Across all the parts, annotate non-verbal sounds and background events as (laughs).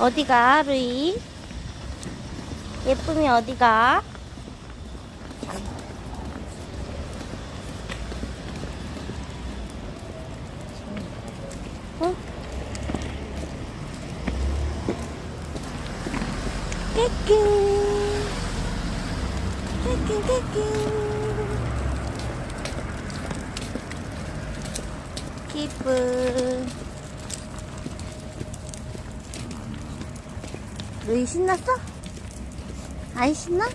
어디가, 루이? 예쁨이 어디가? 응? 깨끗. 깨끗, 깨끗. 기쁜. 루이 신났어? 안 신나?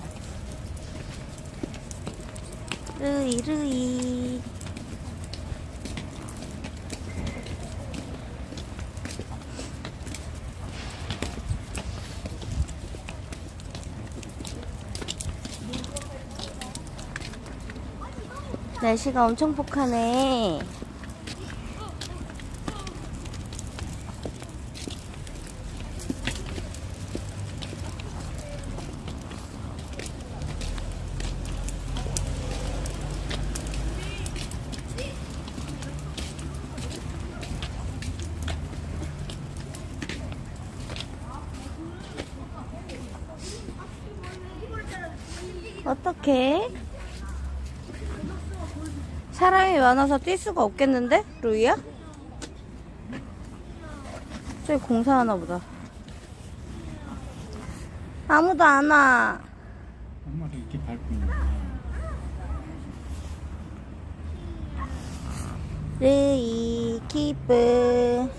루이 루이 날씨가 엄청 폭하네 어떡해? 사람이 많아서 뛸 수가 없겠는데? 루이야? 저기 공사하나 보다. 아무도 안 와. 엄마도 이렇게 밟고 있는구나. 루이, 기쁜.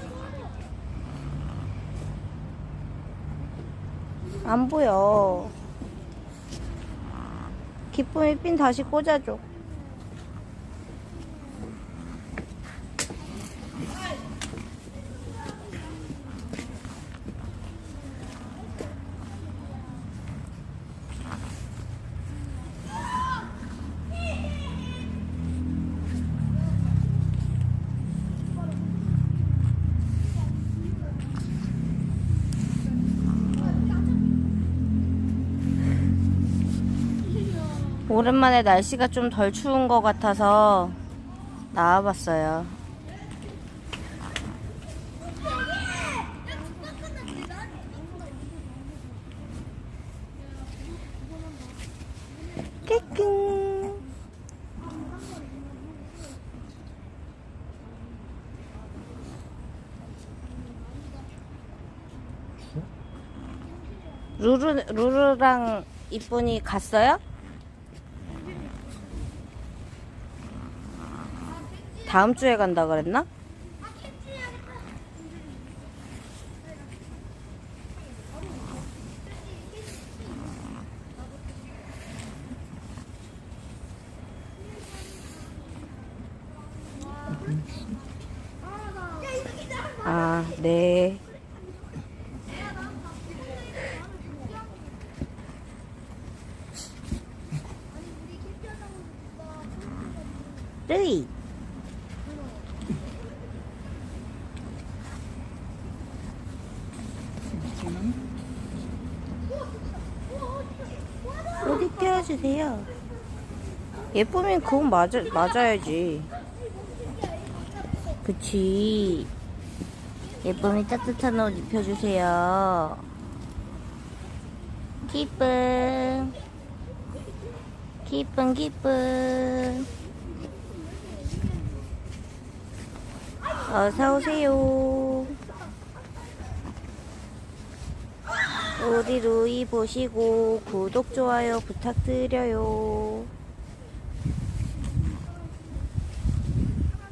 안 보여. 기쁨이 핀 다시 꽂아줘. 오랜만에 날씨가 좀 덜 추운 것 같아서 나와봤어요. 깨끗. 루루, 루루랑 이쁜이 갔어요? 다음 주에 간다 그랬나? 아, 네. 루이. 어디 떼어주세요. 예쁘면 그건 맞아, 맞아야지. 그치. 예쁨이 따뜻한 옷 입혀주세요. 기쁨. 기쁨, 기쁨. 어서오세요. 우리 루이 보시고 구독, 좋아요 부탁드려요.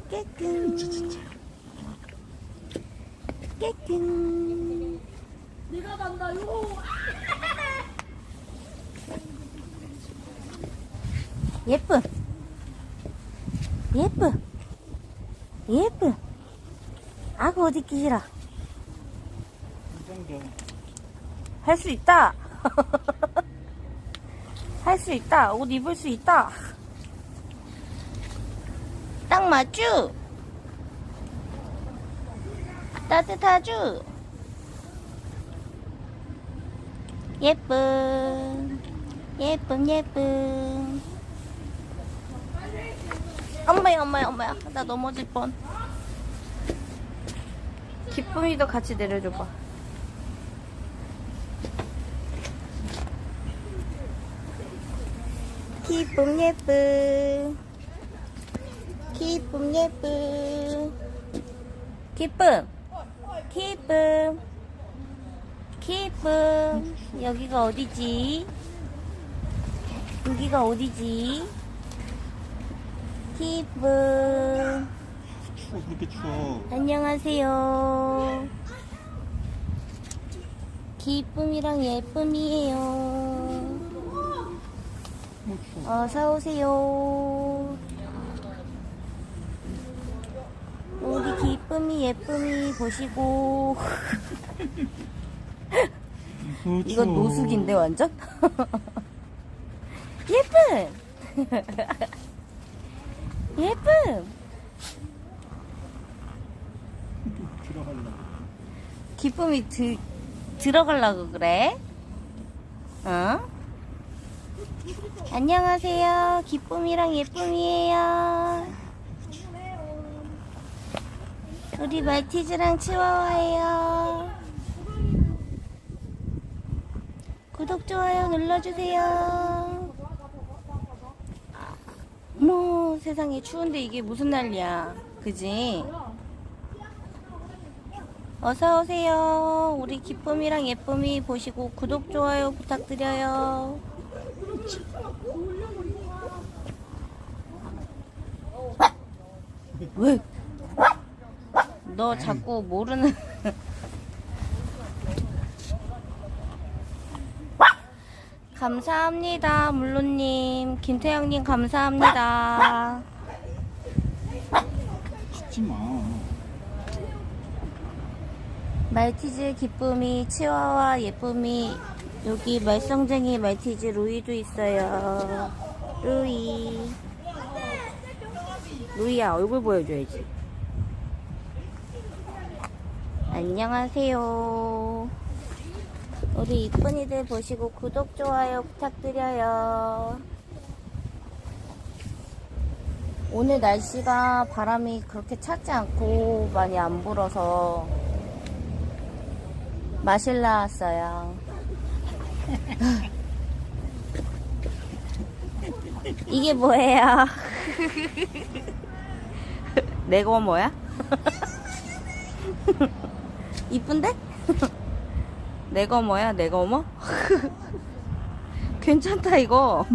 깨끗. 깨끗. 내가 간다요. 예쁨. 예쁨. 예쁨. 아구 어디 있기 싫어. 이 정도. 할 수 있다. (laughs) 할 수 있다. 옷 입을 수 있다. 딱 맞죠? 따뜻하죠? 예쁨. 예쁨, 예쁨. 엄마야, 엄마야, 엄마야. 나 넘어질 뻔. 기쁨이도 같이 내려줘봐. 기쁨 예쁨 기쁨 예쁨 기쁨 기쁨 기쁨 여기가 어디지? 여기가 어디지? 기쁨 안녕하세요. 기쁨이랑 예쁨이에요. 추워 어서 오세요. 우리 기쁨이 예쁨이 보시고 너무 이건. 노숙인데 완전 (laughs) 예쁨 (laughs) 예쁨 기쁨이 드, 들어가려고 그래? 어? 안녕하세요. 기쁨이랑 예쁨이에요. 우리 말티즈랑 치와와예요. 구독, 좋아요 눌러주세요. 뭐 세상에 추운데 이게 무슨 난리야. 그지? 어서 오세요. 우리 기쁨이랑 예쁨이 보시고 구독 좋아요 부탁드려요. 왜? 너 자꾸 모르는 (laughs) 감사합니다 물론님. 김태형님 감사합니다. 짖지마. 말티즈 기쁨이 치와와 예쁨이 여기 말썽쟁이 말티즈 루이도 있어요. 루이 루이야 얼굴 보여줘야지 안녕하세요 우리 이쁜이들 보시고 구독 좋아요 부탁드려요 오늘 날씨가 바람이 그렇게 차지 않고 많이 안 불어서 마실라 왔어요. (laughs) 이게 뭐예요? (laughs) 내거 뭐야? (laughs) 이쁜데? (laughs) 내거 뭐야? 내거 뭐? (laughs) 괜찮다 이거.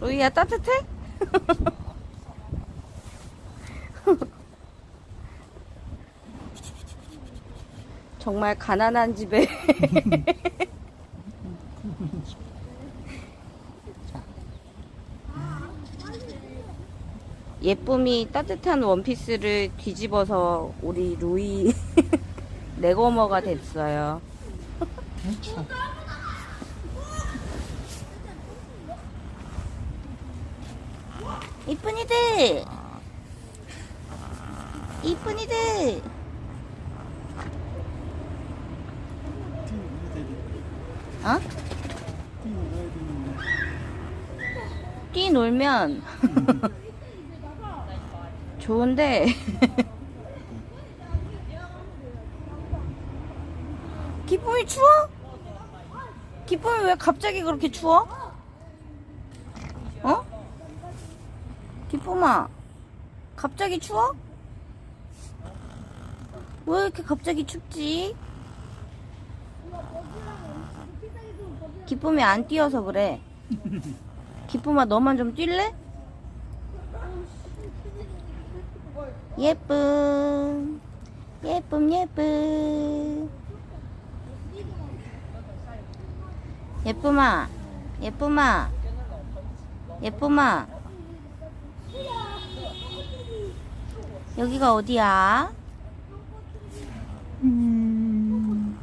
로이야 따뜻해? 정말 가난한 집에 예쁨이 따뜻한 원피스를 뒤집어서 우리 루이 (laughs) 네거머가 됐어요. 너무 추워 이쁜이들! 이쁜이들! 어? 되는데 뛰놀면 (laughs) 좋은데 (laughs) 기쁨이 추워? 기쁨이 왜 갑자기 그렇게 추워? 어? 기쁨아 갑자기 추워? 왜 이렇게 갑자기 춥지? 기쁨이 안 뛰어서 그래 (laughs) 기쁨아 너만 좀 뛸래? 예쁨 예쁨 예쁨 예쁨아 예쁨아 예쁨아 여기가 어디야? 음,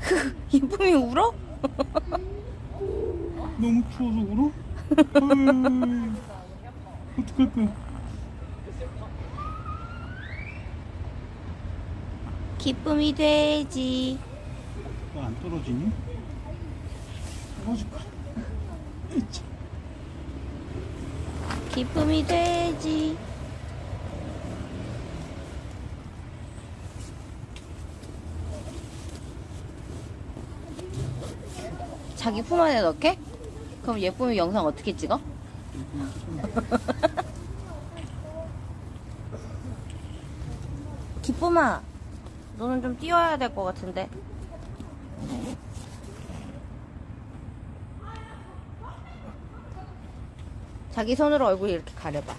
(laughs) 예쁨이 울어? (laughs) 너무 추워서 울어? (laughs) 어떡할 거야 기쁨이 되지 너안 떨어지니? 떨어질 거야 으쌰. 기쁨이 되지 자기 품 안에 넣게? 그럼 예쁨이 영상 어떻게 찍어? (laughs) 기쁨아, 너는 좀 뛰어야 될 것 같은데. 자기 손으로 얼굴 이렇게 가려봐.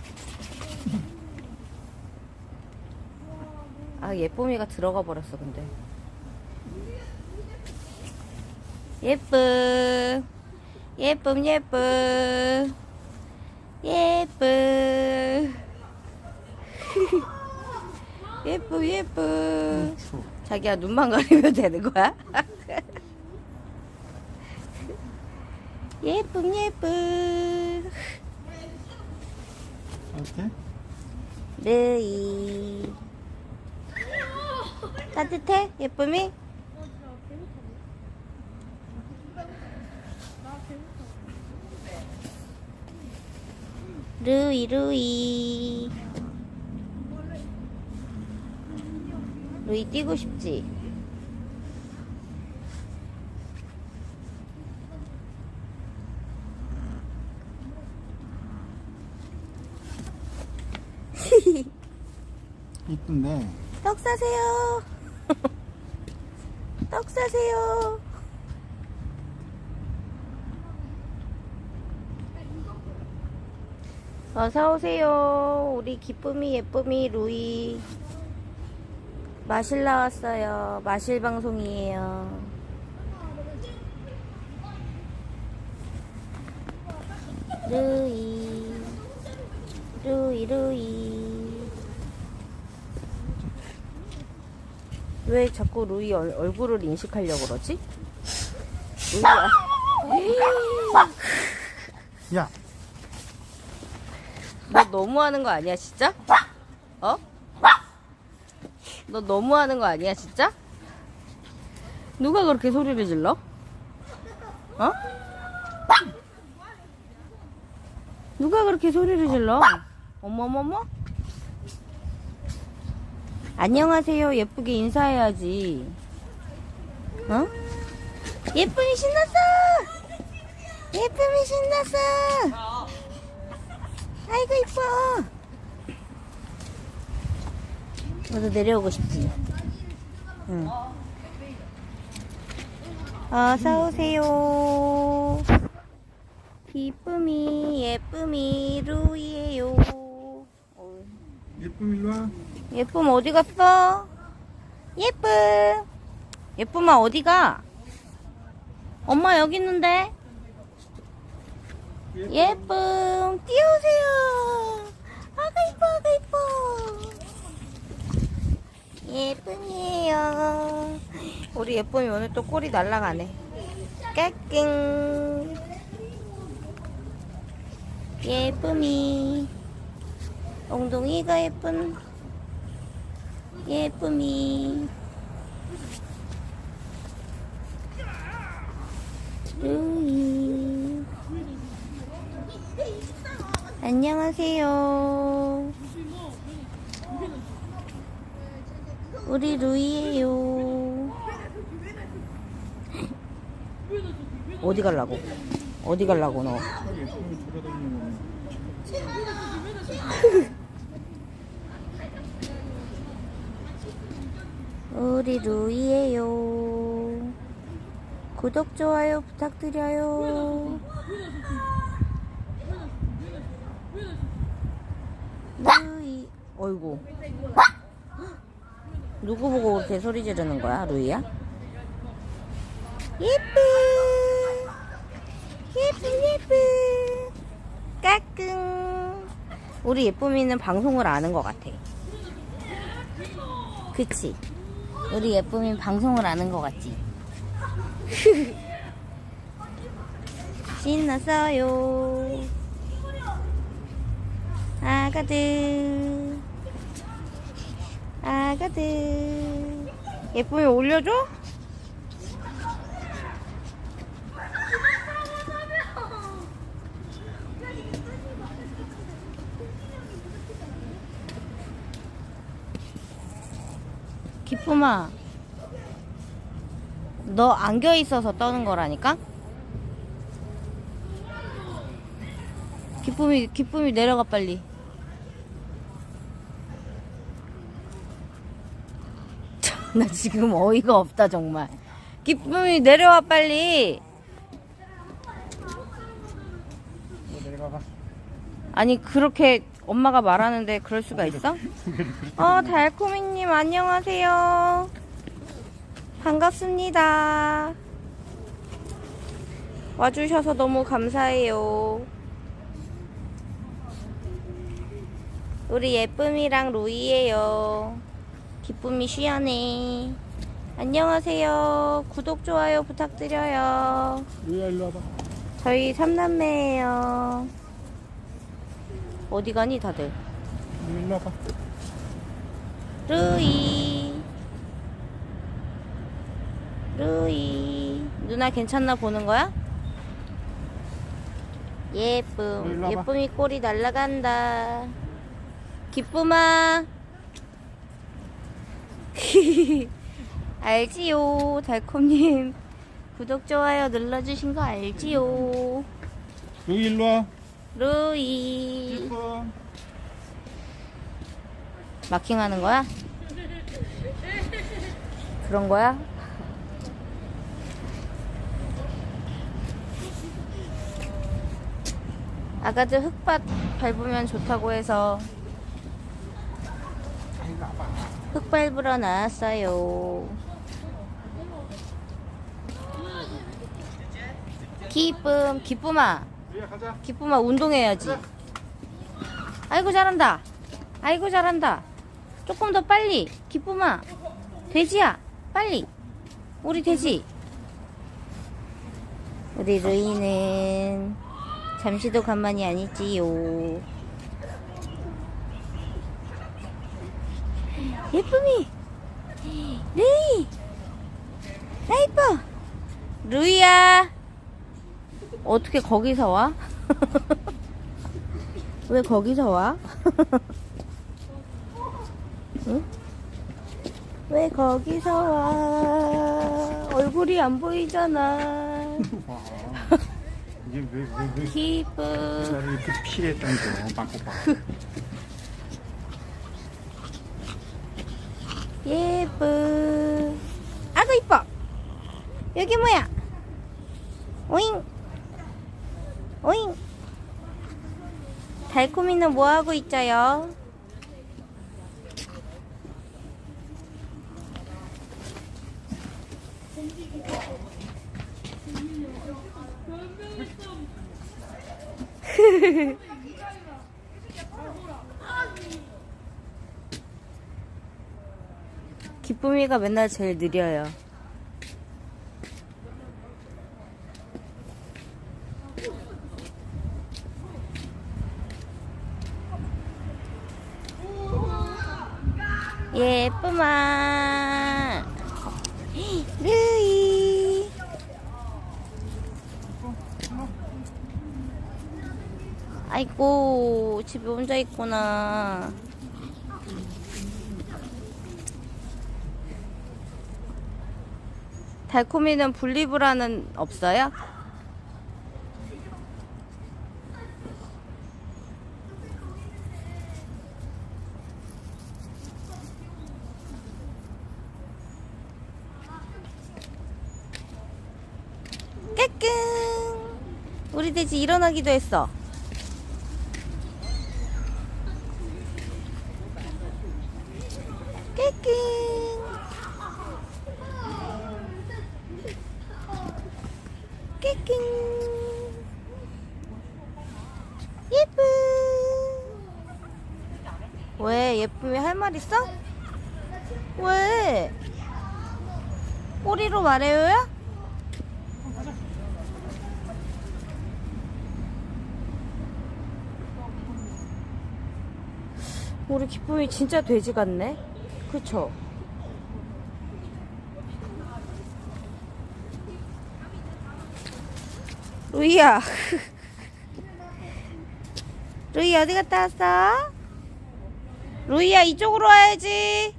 아, 예쁨이가 들어가 버렸어, 근데. 예쁨. 예쁨, 예쁨. 예쁨. (laughs) 예쁨, 예쁨. 추워. 자기야, 눈만 가리면 되는 거야? 예쁨, 예쁨. 어때? 느이. 따뜻해? 예쁨이? 루이 루이 루이 뛰고 싶지? (laughs) 이쁜데. 떡 사세요. (laughs) 떡 사세요. 어서 오세요. 우리 기쁨이 예쁨이 루이 마실 나왔어요. 마실 방송이에요. 루이 루이 루이 왜 자꾸 루이 얼, 얼굴을 인식하려고 그러지? 루이야. 야, 너 너무하는 거 아니야, 진짜? 어? 너 너무하는 거 아니야, 진짜? 누가 그렇게 소리를 질러? 어? 누가 그렇게 소리를 질러? 어머머머? 안녕하세요. 예쁘게 인사해야지. 어? 예쁨이 신났어! 예쁨이 신났어! 아이고 이뻐. 너도 내려오고 싶지? 응. 어서 오세요. 기쁨이 예쁨이 루이에요. 예쁨 일로 와. 예쁨 어디 갔어? 예쁨. 예쁨아 어디 가? 엄마 여기 있는데. 예쁨 뛰어오세요. 아가 이뻐 아가 이뻐. 예쁨이에요. 우리 예쁨이 오늘 또 꼬리 날라가네. 까꿍. 예쁨이. 엉덩이가 예쁜. 예쁨이. 루이. 안녕하세요. 우리 루이예요. 어디 갈라고? 어디 갈라고 너? 우리 루이예요. 구독 좋아요 부탁드려요. 루이, 어이구. 누구 보고 그렇게 소리 지르는 거야, 루이야? 예쁨, 예쁨, 예쁨. 까꿍. 우리 예쁨이는 방송을 아는 것 같아. 그치? 우리 예쁨이 방송을 아는 것 같지? (laughs) 신났어요. 아가들. 아가들. 예쁨이 올려줘? 기쁨아. 너 안겨 있어서 떠는 거라니까? 기쁨이 기쁨이 내려가 빨리. 나 지금 어이가 없다 정말. 기쁨이 내려와 빨리. 아니 그렇게 엄마가 말하는데 그럴 수가 있어? 어 달콤이님 안녕하세요. 반갑습니다. 와주셔서 너무 감사해요. 우리 예쁨이랑 로이예요. 기쁨이 쉬어네. 안녕하세요. 구독 좋아요 부탁드려요. 루이야 일로 와봐. 저희 삼남매예요. 어디 가니 다들? 루이 일로 와봐. 루이. 루이. 누나 괜찮나 보는 거야? 예쁨. 예쁨이 꼬리 날라간다. 기쁨아. (laughs) 알지요. 달콤님. 구독, 좋아요 눌러주신 거 알지요. 루이 일로 와. 루이. 마킹하는 거야? 그런 거야? 아가들 흙밭 밟으면 좋다고 해서 흙 밟으러 나왔어요. 기쁨, 기쁨아. 기쁨아 운동해야지. 아이고 잘한다. 아이고 잘한다. 조금 더 빨리. 기쁨아. 돼지야. 빨리. 우리 돼지. 우리 루이는 잠시도 안 있지요. 예쁨이. 루이. 나 이뻐. 루이야. 어떻게 거기서 와? (laughs) 왜 거기서 와? (laughs) 응? 왜 거기서 와? 얼굴이 안 보이잖아. 와. 이게 왜 왜 왜? 기쁨. 나를 이렇게 피했다는 거 빠꾸 예쁨. 아구 이뻐. 여기 뭐야? 오잉. 오잉. 달콤이는 뭐 하고 있자요? 기쁨이가 맨날 제일 느려요. 예쁨아. 루이. 아이고, 집에 혼자 있구나. 달콤이는 분리불안은 없어요? 깨끔 우리 돼지 일어나기도 했어 깨끔 깨끔 예쁨 왜 예쁨이 할말 있어? 왜? 꼬리로 말해요야? 우리 기쁨이 진짜 돼지 같네 그쵸? 루이야 (laughs) 루이 어디 갔다 왔어? 루이야 이쪽으로 와야지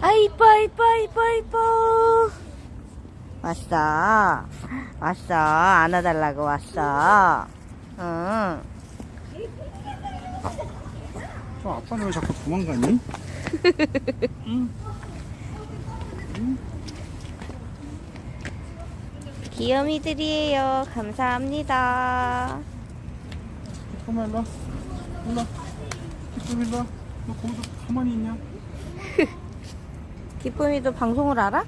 아 이뻐 이뻐 이뻐 이뻐 왔어. 왔어. 안아달라고 왔어. 응. 저 아빠는 왜 자꾸 도망가니? (laughs) 귀요미들이에요. 감사합니다. 잠깐만 일로 와 일로 와 기쁨 일로 와 너 거기서 가만히 있냐? (laughs) 기쁨이도 방송을 알아?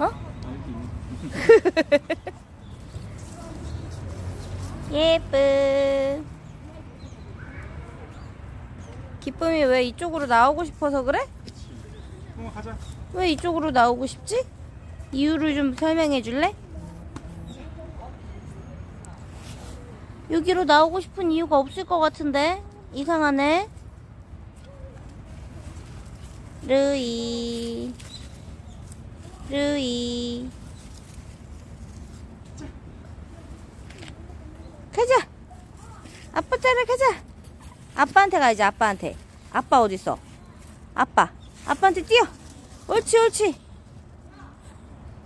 어? (laughs) 예쁘. 기쁨이 왜 이쪽으로 나오고 싶어서 그래? 어 가자 왜 이쪽으로 나오고 싶지? 이유를 좀 설명해 줄래? 여기로 나오고 싶은 이유가 없을 것 같은데? 이상하네. 루이. 루이. 가자! 아빠 따라 가자! 아빠한테 가야지, 아빠한테. 아빠 어딨어? 아빠. 아빠한테 뛰어! 옳지, 옳지!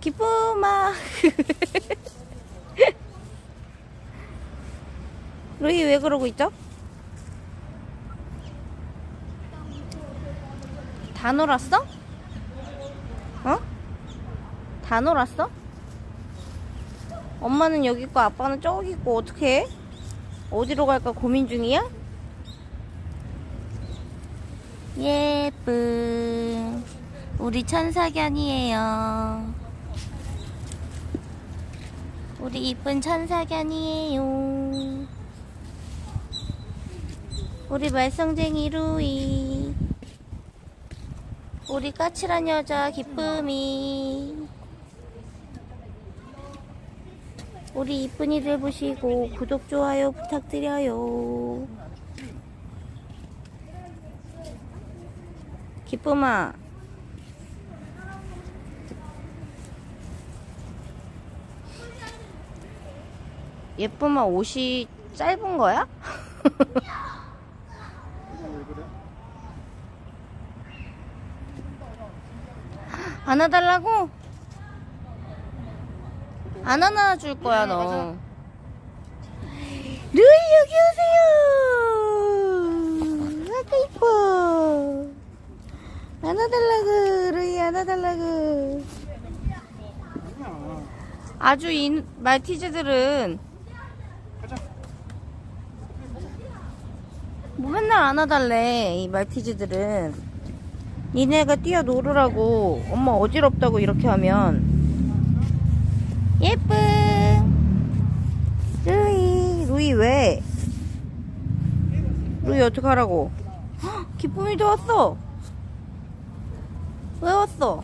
기쁨아. (laughs) 루이 왜 그러고 있죠? 다 놀았어? 어? 다 놀았어? 엄마는 여기 있고 아빠는 저기 있고 어떻게 해? 어디로 갈까 고민 중이야? 예쁜 우리 천사견이에요. 우리 이쁜 천사견이에요. 우리 말썽쟁이 루이. 우리 까칠한 여자 기쁨이. 우리 이쁜이들 보시고 구독, 좋아요 부탁드려요. 기쁨아. 예쁨아 옷이 짧은 거야? (laughs) 왜 그래? 안아달라고? 안 안아줄 거야 너. 루이 여기 오세요. 아까 이뻐. 안아달라고 루이 안아달라고. 아주 이 말티즈들은 뭐 맨날 안아달래 이 말티즈들은 니네가 뛰어놀으라고 엄마 어지럽다고 이렇게 하면 예쁜 루이 루이 왜? 루이 어떡하라고? 헉, 기쁨이도 왔어. 왜 왔어?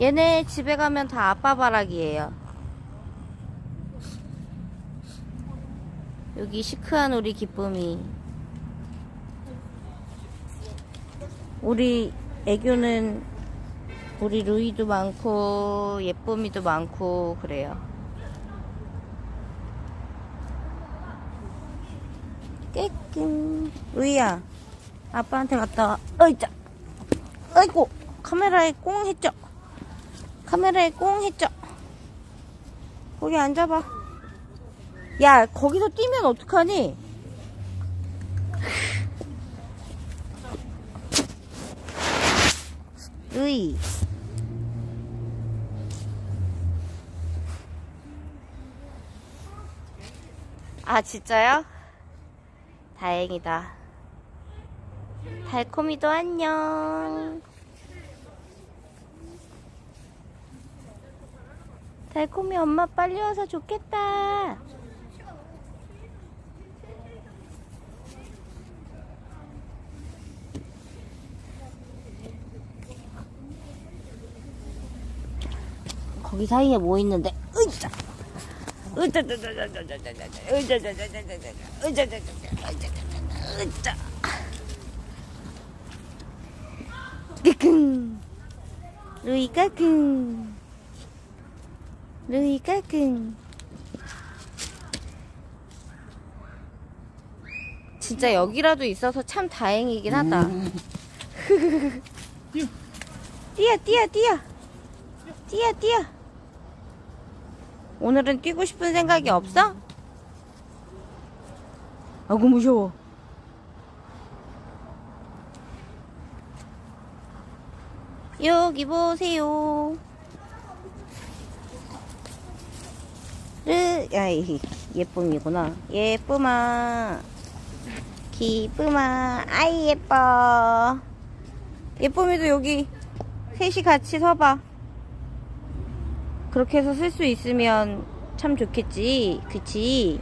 얘네 집에 가면 다 아빠 바락이에요. 여기 시크한 우리 기쁨이 우리 애교는 우리 루이도 많고 예쁨이도 많고 그래요. 깨끔 루이야 아빠한테 갔다 와. 어이자. 아이고 카메라에 꽁 했죠. 카메라에 꽁 했죠. 거기 앉아봐. 야, 거기서 뛰면 어떡하니? 으이. 아, 진짜요? 다행이다. 달콤이도 안녕. 달콤이 엄마 빨리 와서 좋겠다. 거기 사이에 뭐 있는데? 으짜! 으짜! 으짜! 까꿍! 루이 까꿍! 루이 까꿍! 으짜 여기라도 있어서 참 다행이긴 하다. 음. (laughs) 뛰어, 뛰어, 뛰어! 뛰어, 뛰어! 오늘은 뛰고 싶은 생각이 없어? 아구 무서워. 여기 보세요. 르, 야이 예쁨이구나. 예쁨아. 기쁨아. 아이 예뻐. 예쁨이도 여기 셋이 같이 서봐 그렇게 해서 쓸 수 있으면 참 좋겠지. 그치?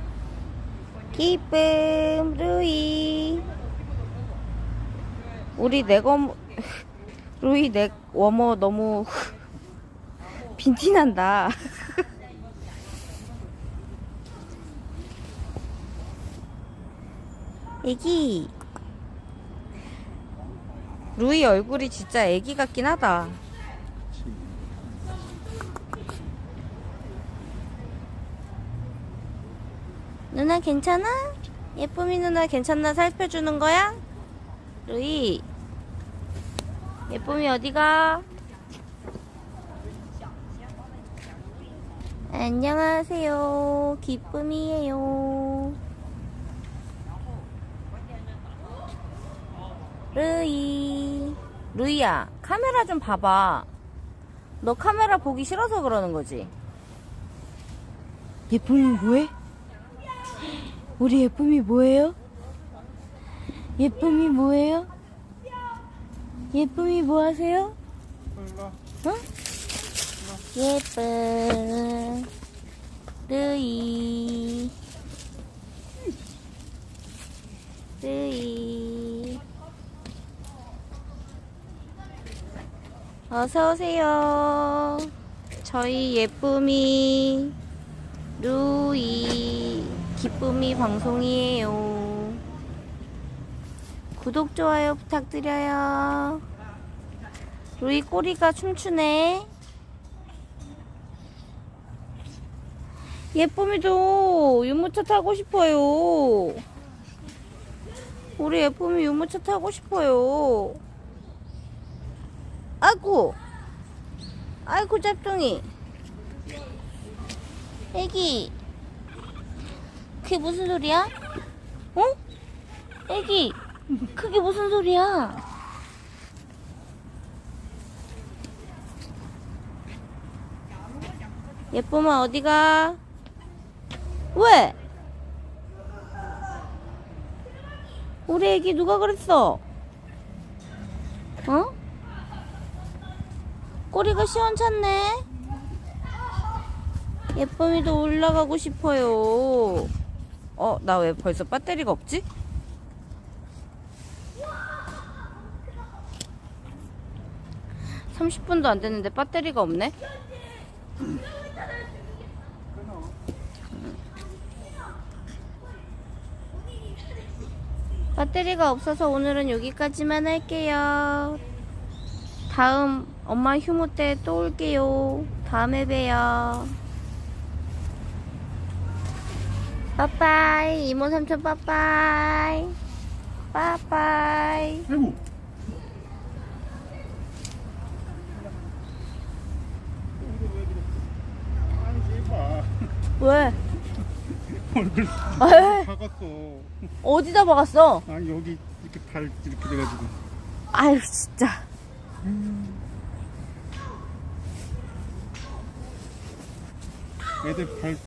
기쁨 루이. 우리 내검 (laughs) 루이 내 워머 너무 (laughs) 빈티난다. (laughs) 애기. 루이 얼굴이 진짜 애기 같긴 하다 누나 괜찮아? 예쁨이 누나 괜찮나 살펴주는 거야? 루이 예쁨이 어디가? 안녕하세요 기쁨이에요 루이 루이야 카메라 좀 봐봐 너 카메라 보기 싫어서 그러는 거지 예쁨이 뭐해? 우리 예쁨이 뭐예요? 예쁨이 뭐예요? 예쁨이 뭐 하세요? 응? 예쁨 루이 루이 어서 오세요. 저희 예쁨이 루이 기쁨이 방송이에요. 구독 좋아요 부탁드려요. 루이 꼬리가 춤추네. 예쁨이도 유모차 타고 싶어요. 우리 예쁨이 유모차 타고 싶어요. 아이고, 아이고 짭둥이. 애기, 그게 무슨 소리야? 어? 애기, 그게 무슨 소리야? 예쁨아 어디가? 왜? 우리 애기 누가 그랬어? 어? 꼬리가 시원찮네. 예쁨이도 올라가고 싶어요. 어, 나 왜 벌써 배터리가 없지? (30분도) 안 됐는데 배터리가 없네 배터리가 없어서 오늘은 여기까지만 할게요. 다음 엄마 휴무 때 또 올게요. 다음에 봬요. 빠빠이. 이모 삼촌 빠빠이. 빠빠이. 아이고. 왜? 얼굴. 박았어. 어디다 박았어? 아 여기 이렇게 발 이렇게 돼가지고. 아유 진짜. 애들 발